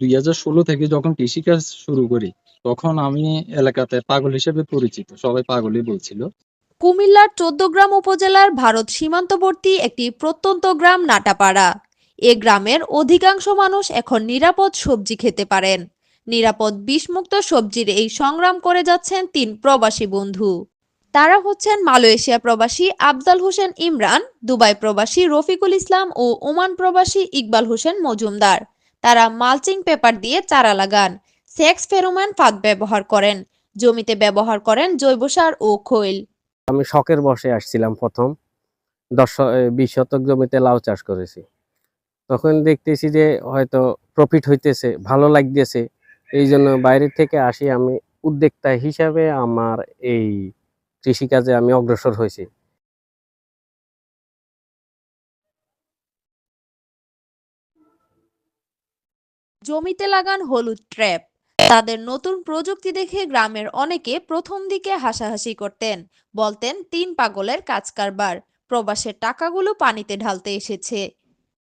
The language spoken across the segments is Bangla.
দুই হাজার ষোলো থেকে যখন কৃষিকাজ শুরু করি, তখন আমি এলাকাতে পাগল হিসেবে পরিচিত, সবাই পাগলই বলছিল। কুমিল্লার চৌদ্দগ্রাম উপজেলার ভারত সীমান্তবর্তী একটি প্রত্যন্ত গ্রাম নাটাপাড়া। এ গ্রামের অধিকাংশ মানুষ এখন নিরাপদ সবজি খেতে পারেন। নিরাপদ বিষমুক্ত সবজির এই সংগ্রাম করে যাচ্ছেন তিন প্রবাসী বন্ধু। তারা হচ্ছেন মালয়েশিয়া প্রবাসী আফজাল হোসেন ইমরান, দুবাই প্রবাসী রফিকুল ইসলাম ও ওমান প্রবাসী ইকবাল হোসেন মজুমদার। তারা মালচিং পেপার দিয়ে চারা লাগান। সেক্স ফেরোম্যান ফাঁদ ব্যবহার করেন। জমিতে ব্যবহার করেন জৈব সার ও খৈল। আমি শখের বসে আসছিলাম প্রথম। দশ বিশ শতক জমিতে লাউ চাষ করেছি। তখন দেখতেছি যে হয়তো প্রফিট হইতেছে, ভালো লাগতেছে। এই জন্য বাইরে থেকে আসি আমি উদ্যোক্তা হিসাবে আমার এই কৃষিকাজে আমি অগ্রসর হয়েছি। জমিতে লাগান হলুদ ট্র্যাপ। তাদের নতুন প্রযুক্তি দেখে গ্রামের অনেকে প্রথম দিকে হাসাহাসি করতেন। বলতেন, তিন পাগলের কাজ কারবার। প্রবাসের টাকাগুলো পানিতে ঢালতে এসেছে।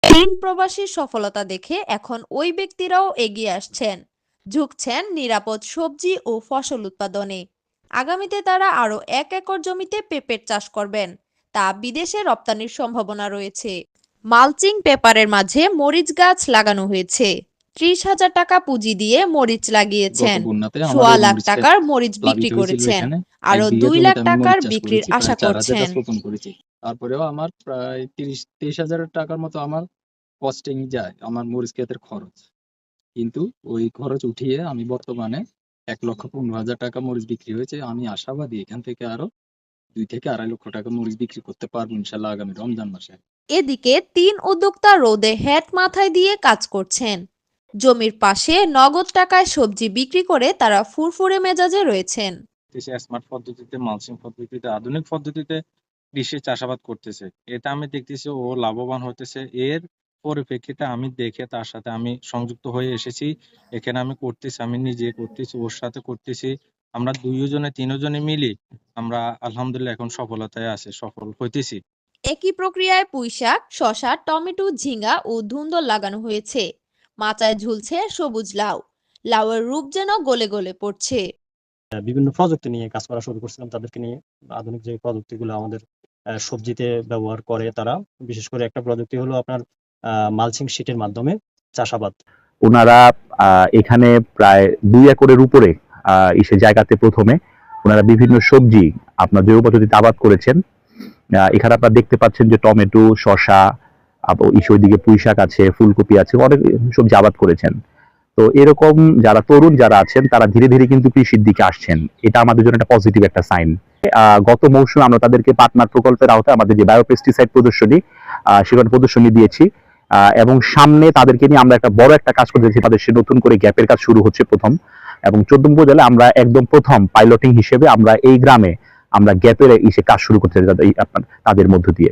তিন প্রবাসীর সফলতা দেখে এখন ওই ব্যক্তিরাও এগিয়ে আসছেন। ঝুঁকছেন নিরাপদ সবজি ও ফসল উৎপাদনে। আগামীতে তারা আরও এক একর জমিতে পেঁপের চাষ করবেন। তা বিদেশে রপ্তানির সম্ভাবনা রয়েছে। মালচিং পেপারের মাঝে মরিচ গাছ লাগানো হয়েছে। ত্রিশ হাজার টাকা পুঁজি দিয়ে মরিচ লাগিয়েছেন। সোয়া লাখ টাকার মরিচ বিক্রি করেছেন আরও দুই লাখ টাকার বিক্রির আশা করছেন। তারপরেও আমার প্রায় তিরিশ তেইশ হাজার টাকার মতো আমার কস্টিং যায় আমার মরিচ ক্ষেতের খরচ। কিন্তু ওই খরচ উঠিয়ে আমি বর্তমানে এক লক্ষ পনেরো হাজার টাকা মরিচ বিক্রি হয়েছে। আমি আশাবাদী এখান থেকে আরও দুই থেকে আড়াই লক্ষ টাকা মরিচ বিক্রি করতে পারব ইনশাল্লাহ আগামী রমজান মাসে। এদিকে তিন উদ্যোক্তা রোদে হ্যাট মাথায় দিয়ে কাজ করছেন। জমির পাশে নগদ টাকায় সবজি বিক্রি করে তারা ফুরফুরে মেজাজে রয়েছেন। করতেছে স্মার্ট পদ্ধতিতে মালচিং পদ্ধতিতে আধুনিক পদ্ধতিতে কৃষি চাষাবাদ করতেছে। এটা আমি দেখতেছি ও লাভবান হতেছে এর পরিপ্রেক্ষিতে আমি দেখে তার সাথে আমি সংযুক্ত হয়ে এসেছি। এখানে আমি করতেছি আমি নিজে করতেছি ওর সাথে করতেছি। আমরা দুইজনে তিনজনে মিলি আমরা আলহামদুলিল্লাহ এখন সফলতায় আছে সফল হইতেছি। একই প্রক্রিয়ায় পুঁইশাক শশা টমেটো ঝিঙ্গা ও ধুন্দল লাগানো হয়েছে। মাচায় ঝুলছে সবুজ লাউ। লাউয়ের রূপ যেন গলে গলে পড়ছে। বিভিন্ন প্রযুক্তি নিয়ে কাজ করা শুরু করছিলাম। তাদেরকে নিয়ে আধুনিক যে প্রযুক্তিগুলো আমাদের আহ, সবজিতে ব্যবহার করে তারা বিশেষ করে একটা প্রযুক্তি হলো আপনার মালচিং শিটের মাধ্যমে চাষাবাদ। ওনারা আহ, এখানে প্রায় দুই একরের উপরে আহ, ইসে জায়গাতে প্রথমে ওনারা বিভিন্ন সবজি আপনার জৈব পদ্ধতিতে আবাদ করেছেন। আহ, এখানে আপনারা দেখতে পাচ্ছেন যে টমেটো শসা ইসের দিকে পুঁই শাক আছে, ফুলকপি আছে, অনেক সবজি আবাদ করেছেন। তো এরকম যারা তরুণ যারা আছেন, তারা ধীরে ধীরে কিন্তু কৃষির দিকে আসছেন। এটা আমাদের জন্য একটা পজিটিভ একটা সাইন গত মৌসুমে আমরা তাদেরকে পার্টনার প্রকল্পের আওতায় আমাদের যে বায়োপেস্টিসাইড প্রদর্শনী সেখানে প্রদর্শনী দিয়েছি। এবং সামনে তাদেরকে নিয়ে আমরা একটা বড় একটা কাজ করতেছি তাদের সে নতুন করে গ্যাপের কাজ শুরু হচ্ছে প্রথম। এবং চোদ্দ উপজেলায় আমরা একদম প্রথম পাইলটিং হিসেবে আমরা এই গ্রামে আমরা গ্যাপের ইসে কাজ শুরু করতে আপনার তাদের মধ্য দিয়ে।